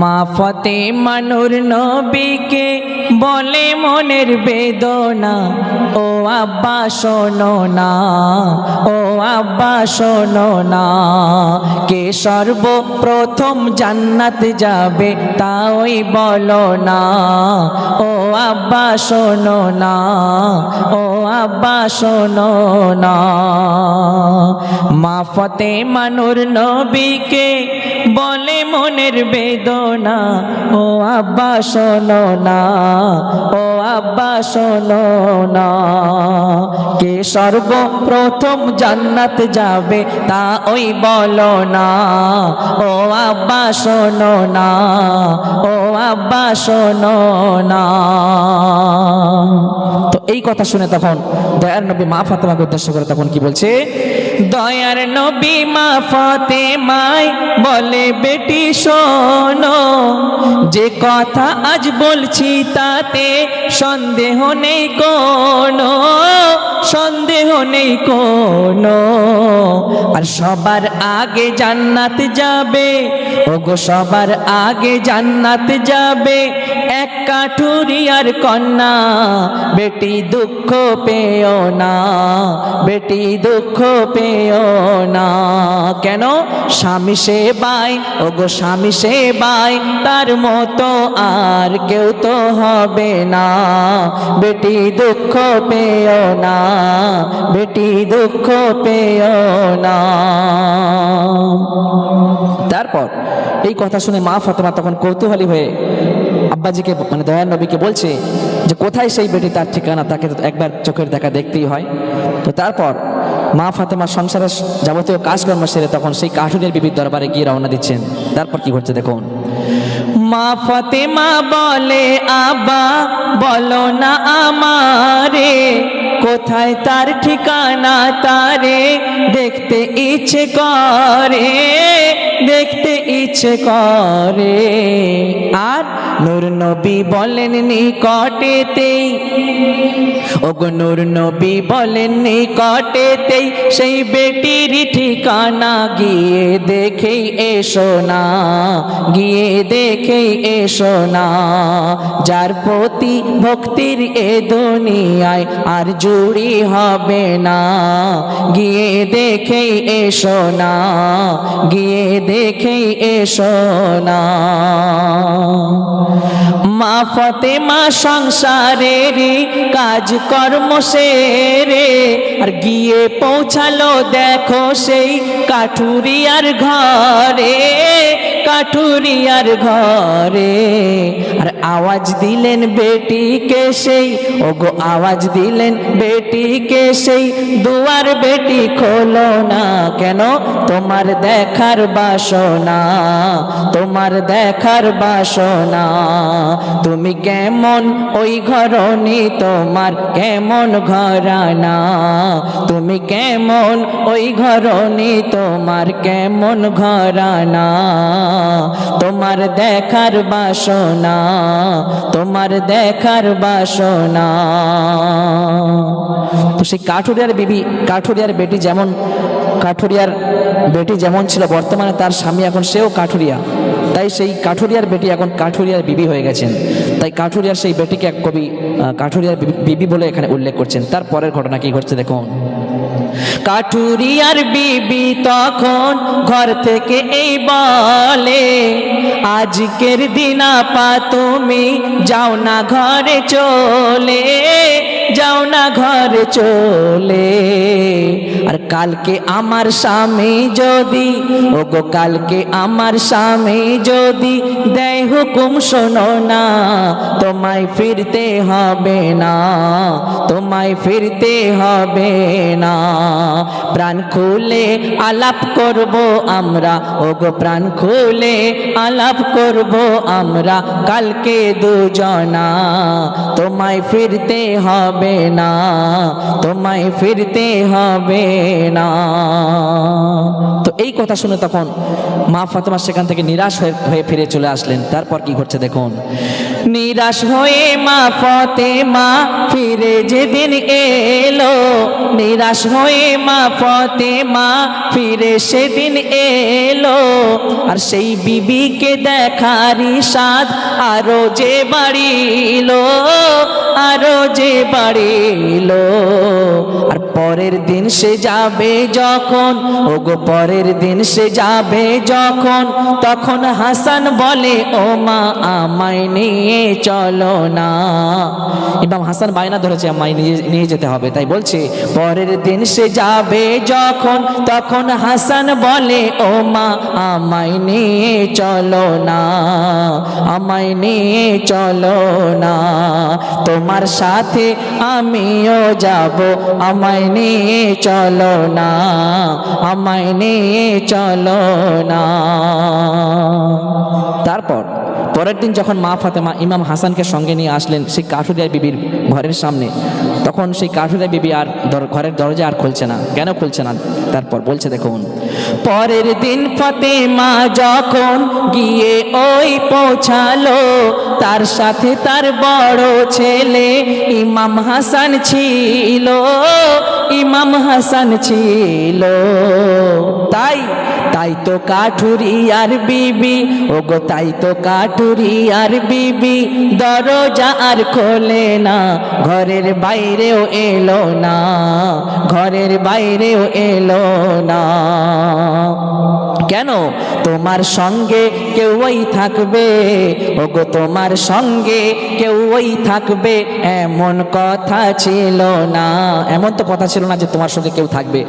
মা ফতে মানুর নবীকে বলে মনের বেদনা। ও আব্বা, শোনো না, ও আব্বা, শোনো না। কে সর্বপ্রথম জান্নাত যাবে তা ওই বলো না। ও আব্বা, শোনো না, ও আব্বা, শোনো না। মা ফতে মানুর নবীকে বলে মনের বেদনা, ও আব্বা, শোনো না, ও আব্বা, শোনো না। কে সর্বপ্রথম জান্নাত যাবে তা ওই বলো না, ও আব্বা, শোনো না, ও আব্বা, শোনো না। তো এই কথা শুনে তখন দয়ার নবী মা ফাতেমাকে উদ্দেশ্য করে তখন কি বলছে? দয়ার নবী মা ফাতেমায় বলে, বেটি, শোনো, যে কথা আজ বলছি তাতে সন্দেহ নেই কোনো, সন্দেহ নেই কোনো। আর সবার আগে জান্নাত যাবে, ওগো সবার আগে জান্নাত যাবে এক কাঠুরিয়ার কন্যা, বেটি দুঃখ পেও না, বেটি দুঃখ পেও না। কেন? স্বামী সেবাই ওগো স্বামী সেবাই তার মতো আর কেউ তো হবে না। বেটি দুঃখ পেও না, বেটি দুঃখ পেও না। তারপর এই কথা শুনে মা ফাতেমা তখন কৌতূহলী হয়ে আব্বাজিকে মানে দয়ার নবীকে বলছে যে, কোথায় সেই বেটি? তার ঠিকানা? তাকে একবার চোখের দেখা দেখতেই হয়। তো তারপর মা ফাতেমা সংসারের যাবতীয় কাজকর্ম সেরে তখন সেই কাঠুনের বিবির দরবারে গিয়ে রওনা দিচ্ছেন। তারপর কি ঘটছে দেখুন। মা ফাতেমা বলে আবা বলো না আমারে, কোথায় তার ঠিকানা তারে, দেখতে ইচ্ছে করে, দেখতে ইচ্ছে করে। আর নূর নবী বলেন, নিকটেতেই। ওগো নূর নবী বলেন, নিকটেতেই। সেই বেটির ঠিকানা গিয়ে দেখেই এসো না, গিয়ে দেখেই এসো না। যার প্রতি ভক্তির এ দুনিয়ায় আর জুড়ি হবে না। গিয়ে দেখেই এসো না, গিয়ে দেখেই এসো না। মা ফতেমা সংসারেরই কাজ কর্ম সেরে, আর গিয়ে পৌঁছালো দেখো সেই কাঠুরিয়ার ঘরে। কাঠুরিয়ার ঘরে। আর আওয়াজ দিলেন বেটিকে সেই? ওগো, আওয়াজ দিলেন বেটিকে সেই? দুয়ার বেটি খোলো না কেন? তোমার দেখার বাসনা, তোমার দেখার বাসনা। তুমি কেমন ওই ঘরনি তোমার কেমন ঘরানা? তুমি কেমন ওই ঘরনি তোমার কেমন ঘরানা? তোমার দেখার বাসনা, তোমার দেখার বাসনা। তো সেই কাঠুরিয়ার বিবি, কাঠুরিয়ার বেটি যেমন, কাঠুরিয়ার বেটি যেমন ছিল, বর্তমানে তার স্বামী এখন সেও কাঠুরিয়া। তাই সেই কাঠুরিয়ার বেটি এখন কাঠুরিয়ার বিবি হয়ে গেছেন। তাই কাঠুরিয়ার সেই বেটিকে এক কবি কাঠুরিয়ার বিবি- বলে এখানে উল্লেখ করছেন। তার পরের ঘটনা কি ঘটছে দেখুন। কাঠুরিয়ার বিবি তখন ঘর থেকে এই বলে, আজকের দিনা পা তুমি যাও না ঘরে চলে। যাও না ঘরে চলে। আর কালকে আমার স্বামী যদি, ওগো কালকে আমার স্বামী যদি, দেয় হুকুম শোনো না, তোমায় ফিরতে হবে না, তোমায় ফিরতে হবে না। প্রাণ খুলে আলাপ করব আমরা, ওগো প্রাণ খুলে আলাপ করব আমরা, কালকে দুজনা, তোমায় ফিরতে হবে না, তোমায় ফিরতে হবে না। তো এই কথা শুনে তখন মা ফাতেমা সেখান থেকে নিরাশ হয়ে ফিরে চলে আসলেন। তারপর কি ঘটছে দেখুন? নিরাশ হয়ে মা ফতেমা ফিরে যেদিন এলো নিরাশ হয়ে মা ফতে মা ফিরে সেদিন এলো। আর সেই বিবিকে দেখারি সাদ আরও যে বাড়িলো, আরও যে বাড়িলো। আর পরের দিন সে যাবে যখন, ওগো পরের দিন সে যাবে যখন, তখন হাসান বলে, ও মা, আমায় নিয়ে চলো না। ইমাম হাসান বায়না ধরেছে, আমায় নিয়ে নিয়ে যেতে হবে। তাই বলছে পরের দিন সে যাবে যখন, তখন হাসান বলে, ও মা, আমায় নিয়ে চলো না, আমায় নিয়ে চলো না। তোমার সাথে আমিও যাব, আমায় নিয়ে চলো না, আমায় নিয়ে চলো না। তারপর পরের দিন যখন মা ফাতেমা ইমাম হাসানকে সঙ্গে নিয়ে আসলেন, সেই কাঠুরিয়া বিবির ঘরের সামনে, তখন সেই কাঠুরিয়া বিবি আর ঘরের দরজা আর খুলছে না। কেন খুলছে না? তারপর বলছে, দেখুন পরের দিন ফাতেমা যখন গিয়ে ওই পৌঁছালো, তার সাথে তার বড় ছেলে ইমাম হাসান ছিল, ইমাম হাসান ছিল। তাই তাই তো কাঠুরি আর বিবি, ওগো তাই তো কাঠুরি আর বিবি, দরজা আর খোলে না, ঘরের বাইরেও এলো না, ঘরের বাইরেও এলো না। কেন? তোমার সঙ্গে কেউই থাকবে? ওগো, তোমার সঙ্গে কেউই থাকবে? এমন কথা ছিল না। এমন তো কথা ছিল না যে তোমার সঙ্গে কেউ থাকবে।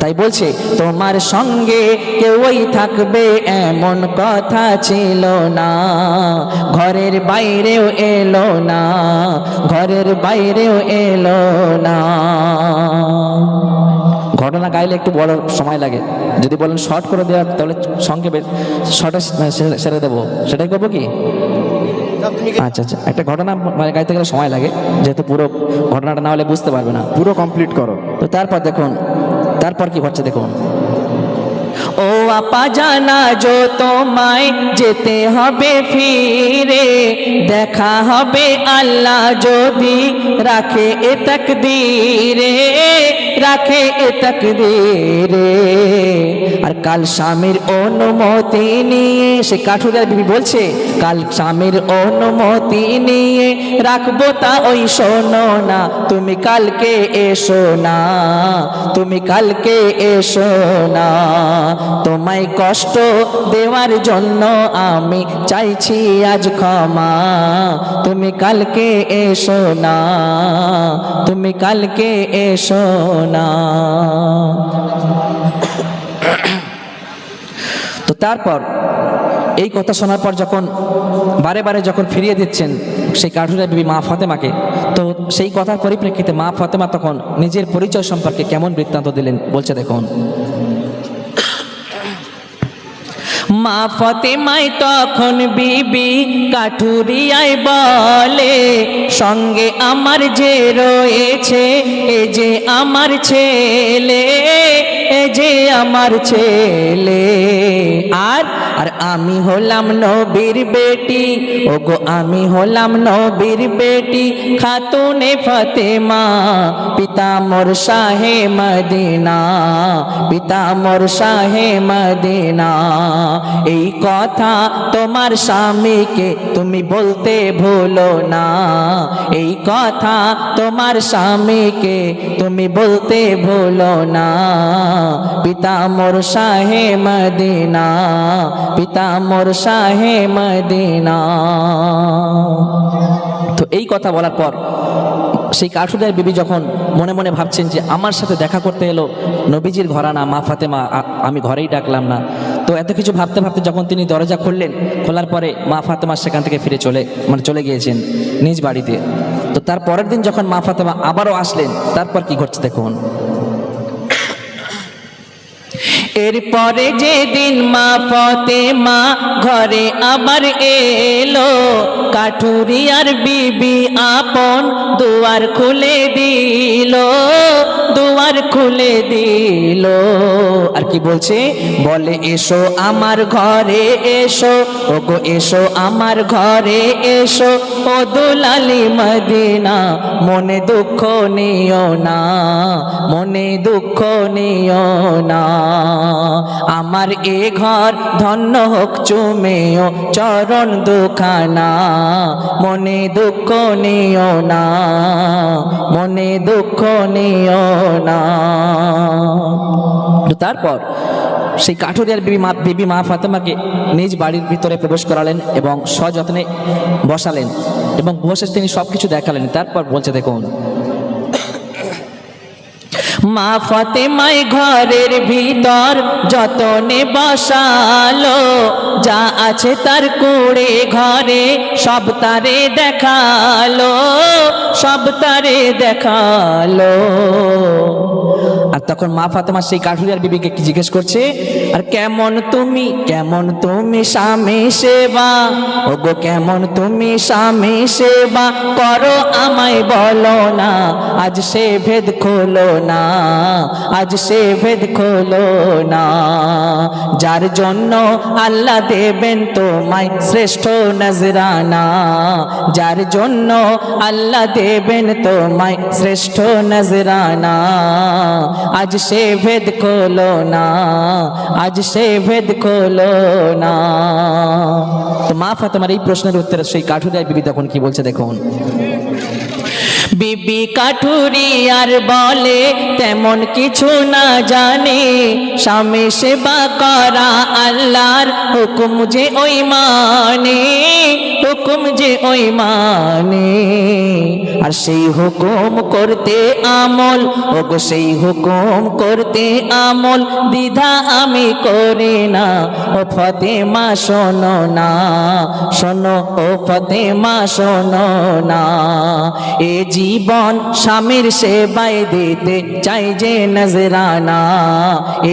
তাই বলছে, তোমার সঙ্গে কেউই থাকবে? এমন কথা ছিল না। ঘরের বাইরেও এলো না। ঘরের বাইরেও এলো না। গাইলে একটু বড় সময় লাগে। যদি বলেন শর্ট করে দেওয়া তাহলে সঙ্গে শর্টে সেরে দেবো। সেটাই করব কি? আচ্ছা আচ্ছা। একটা ঘটনা মানে গাইতে গেলে সময় লাগে যেহেতু পুরো ঘটনাটা না হলে বুঝতে পারবে না। পুরো কমপ্লিট করো। তো তারপর দেখুন তারপর কি হচ্ছে দেখুন। ও আপা জানা যো তোমায় যেতে হবে ফিরে দেখা হবে আল্লাহ যদি রাখে এ তকদীরে। রাখে এ তকদীরে আর কাল স্বামীর অনুমতি নিয়ে, সে কাঠুরিয়ার বিবি বলছে, কাল স্বামীর অনুমতি নিয়ে রাখব তা ওই শোনো না, তুমি কালকে এসো না, তুমি কালকে এসো না। তোমায় কষ্ট দেওয়ার জন্য আমি চাইছি আজ ক্ষমা, তুমি কালকে এসো না, তুমি কালকে এসো না। তো তারপর এই কথা শোনার পর যখন বারে বারে যখন ফিরিয়ে দিচ্ছেন সেই কাঠুরা বিবি মা ফাতেমাকে, তো সেই কথার পরিপ্রেক্ষিতে মা ফাতেমা তখন নিজের পরিচয় সম্পর্কে কেমন বৃত্তান্ত দিলেন, বলছে দেখুন। মা ফতেমাই তখন বিবি কাঠুরিয়ায় বলে, সঙ্গে আমার যে রয়েছে, এ যে আমার ছেলে, এ যে আমার ছেলে। আর আর আমি হলাম নবীর বেটি। ওগো, আমি হলাম নবীর বেটি। খাতুনে ফতেমা পিতা মোর শাহে মদিনা পিতা মোর শাহে মদিনা। এই কথা তোমার স্বামীকে তুমি বলতে ভুলো না। এই কথা তোমার স্বামীকে তুমি বলতে ভুলো না। পিতা মোর শাহে মদিনা পিতা মোর শাহে মদিনা। তো এই কথা বলার পর সেই কাঠুরিয়ার বিবি যখন মনে মনে ভাবছেন যে আমার সাথে দেখা করতে এলো, নবীজির ঘরানা, মা ফাতেমা আমি ঘরেই ডাকলাম না। তো এত কিছু ভাবতে ভাবতে যখন তিনি দরজা খুললেন, খোলার পরে মা ফাতেমা সেখান থেকে ফিরে চলে মানে চলে গিয়েছেন নিজ বাড়িতে। তো তার পরের দিন যখন মা ফাতেমা আবারও আসলেন, তারপর কি ঘটছে দেখুন। এরপরে যেদিন মা ফতে মা ঘরে আবার এলো, কাঠুরিয়ার বিবি আপন দুয়ার খুলে দিল, দুয়ার খুলে দিল। আর কি বলছে? বলে, এসো আমার ঘরে এসো, ওগো, এসো আমার ঘরে এসো, ও দুলালি মদিনা, মনে দুঃখ নিও না, মনে দুঃখ নিও না। আমার এ ঘর ধন্য হোক, চুমেও চরণ দুখানা। মনে দুঃখ নিও না, মনে দুঃখ নিও না। তারপর সেই কাঠুরিয়ার বিবি মা বিবি মা ফাতেমাকে নিজ বাড়ির ভিতরে প্রবেশ করালেন এবং সযত্নে বসালেন এবং বসে তিনি সব কিছু দেখালেন। তারপর বলছে, দেখুন মা ফতেমাই ঘরের ভিতর যতনে বসালো যা আছে তার কুড়ে ঘরে সব তারে দেখাল। সব তারে দেখাল। আর তখন মা ফাতেমা সেই কাঠুরিয়ার বিবিকে জিজ্ঞেস করছে, আর কেমন তুমি কেমন তুমি স্বামী সেবা? ওগো, কেমন তুমি স্বামী সেবা? করো আমায় বলো না, আজ সে ভেদ খোলো না, আজ সে ভেদ খোলো না। যার জন্য আল্লাহ দেবেন তোমায় শ্রেষ্ঠ নজরানা, যার জন্য আল্লাহ দেবেন তোমায় শ্রেষ্ঠ নজরানা। আজ সে ভেদ খোলো না, আজ সে ভেদ খোলো না। তো মাফা তোমার এই প্রশ্নের উত্তরে সেই কাঠুরিয়ার বিবি তখন কি বলছে দেখুন। বিবি কাঠুরি আর বলে, তেমন কিছু না জানে। স্বামী সেবা করা আল্লাহর হুকুম যে ওই মানে হুকুম যে ওই মানে। আর সেই হুকুম করতে আমল, ওগো সেই হুকুম করতে আমল, দ্বিধা আমি করি না। ও ফতে মা শোনো না, শোনো, ও ফতে মা শোনো না। এ জীবন স্বামীর সেবায় দিতে চাই যে নজরানা।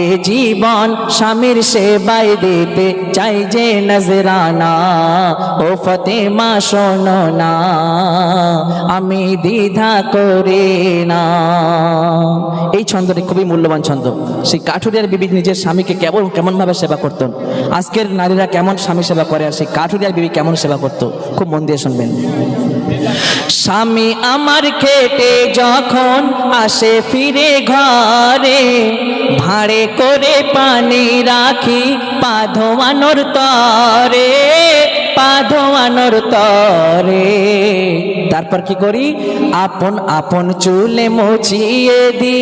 এ জীবন স্বামীর সেবায় দিতে চাই যে নজরানা। ও ফতেমা, শোনো না, আমি দ্বিধা করি না। এই ছন্দটি খুবই মূল্যবান ছন্দ। সেই কাঠুরিয়ার বিবি নিজের স্বামীকে কেমন কেমন ভাবে সেবা করতেন আজকের নারীরা কেমন স্বামী সেবা করে আর সেই কাঠুরিয়ার বিবি কেমন সেবা করতো? খুব মন দিয়ে শুনবেন। স্বামী আমার খেটে যখন আসে ফিরে ঘরে ভাড়ে করে পানি রাখি পা ধোয়ানোর তরে। পা ধোয়ানোর তরে। তারপর কি করি? আপন আপন চুলে মুছিয়ে দি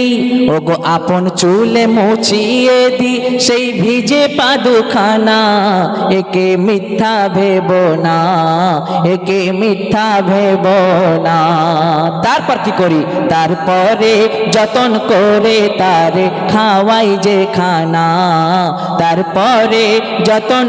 ওগো আপন চুলে মুছিয়ে দি সেই ভিজে পাদুখানা, একে মিথ্যা ভেব না, একে মিথ্যা ভেব না। তারপর কি করি? তারপরে যতন করে তারে খাওয়াই যে খানা তারপরে যতন